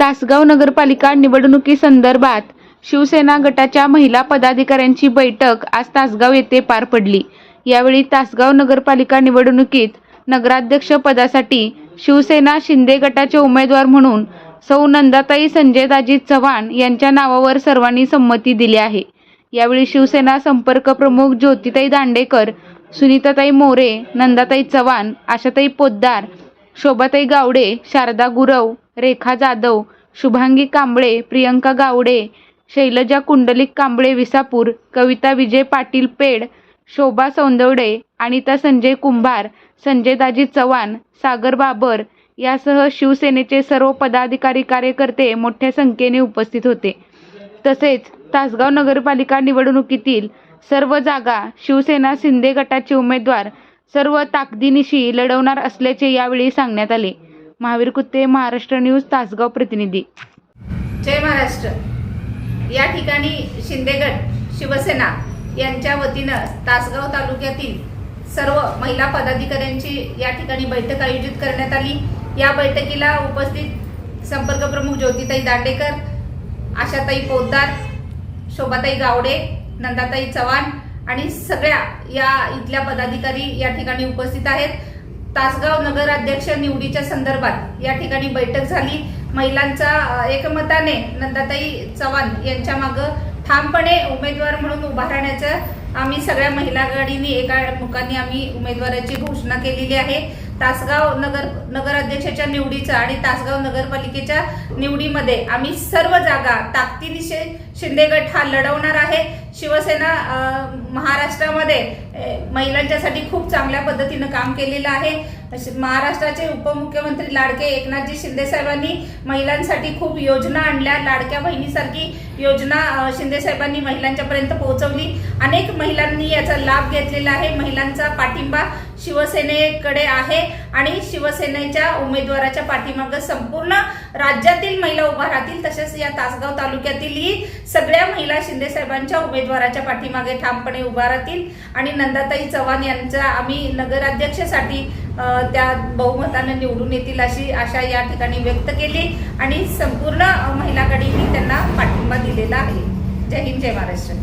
तासगाव नगरपालिका निवडणुकीसंदर्भात शिवसेना गटाच्या महिला पदाधिकाऱ्यांची बैठक आज तासगाव येथे पार पडली. यावेळी तासगाव नगरपालिका निवडणुकीत नगराध्यक्ष पदासाठी शिवसेना शिंदे गटाचे उमेदवार म्हणून सौ नंदाताई संजयदाजी चव्हाण यांच्या नावावर सर्वांनी संमती दिली आहे. यावेळी शिवसेना संपर्क प्रमुख ज्योतिताई दांडेकर सुनीताताई मोरे नंदाताई चव्हाण आशाताई पोद्दार शोभाताई गावडे शारदा गुरव रेखा जाधव शुभांगी कांबळे प्रियंका गावडे शैलजा कुंडलिक कांबळे विसापूर कविता विजय पाटील पेड शोभा सौंदवडे अनिता संजय कुंभार संजय दाजी चव्हाण सागर बाबर यासह शिवसेनेचे सर्व पदाधिकारी कार्यकर्ते मोठ्या संख्येने उपस्थित होते. तसेच तासगाव नगरपालिका निवडणुकीतील सर्व जागा शिवसेना शिंदे गटाचे उमेदवार सर्व ताकदीनिशी लढवणार असल्याचे यावेळी सांगण्यात आले. महावीर कुत्ते महाराष्ट्र न्यूज तासगाव प्रतिनिधी. जय महाराष्ट्र. या ठिकाणी शिंदेगड शिवसेना यांच्या वतीनं तासगाव तालुक्यातील सर्व महिला पदाधिकाऱ्यांची या ठिकाणी बैठक आयोजित करण्यात आली. या बैठकीला उपस्थित संपर्क प्रमुख ज्योतिताई दांडेकर आशाताई पोद्दार शोभाताई गावडे नंदाताई चव्हाण आणि सगळ्या या इथल्या पदाधिकारी या ठिकाणी उपस्थित आहेत. तासगाव नगराध्यक्ष निवडीच्या संदर्भात या ठिकाणी बैठक झाली. महिलांचा एकमताने नंदाताई चव्हाण यांच्या मागं ठामपणे उमेदवार म्हणून उभा राहण्याचं आम्ही सगळ्या महिला आघाडीने एका मुखाने आम्ही उमेदवाराची घोषणा केलेली आहे. तासगाव नगर नगराध्यक्षाच्या निवडीचं आणि तासगाव नगरपालिकेच्या निवडीमध्ये आम्ही सर्व जागा ताकदीनिशे शिंदे गट हा लढवणार आहे. शिवसेना महाराष्ट्रामध्ये महिलांच्यासाठी खूप चांगल्या पद्धतीनं काम केलेलं आहे. महाराष्ट्राचे उपमुख्यमंत्री लाडके एकनाथजी शिंदे साहेबांनी महिलांसाठी खूप योजना आणल्या. लाडक्या बहिणीसारखी योजना शिंदेसाहेबांनी शिंदे साहेबांनी महिलांच्यापर्यंत पोहोचवली. अनेक महिलांनी याचा लाभ घेतलेला आहे. महिलांचा पाठिंबा शिवसेनेकडे आहे आणि शिवसेनेच्या उमेदवाराच्या पाठीमागं संपूर्ण राज्यातील महिला उभा राहतील. तसेच या तासगाव तालुक्यातीलही सगळ्या महिला शिंदे साहेबांच्या उमेदवाराच्या पाठीमागे ठामपणे उभा राहतील. आणि नंदाताई चव्हाण यांचा आम्ही नगराध्यक्षासाठी त्या बहुमताने निवडून येतील अशी आशा या ठिकाणी व्यक्त केली. आणि संपूर्ण महिलाकडेही महिला त्यांना पाठिंबा दिलेला आहे. जय हिंद जय महाराष्ट्र.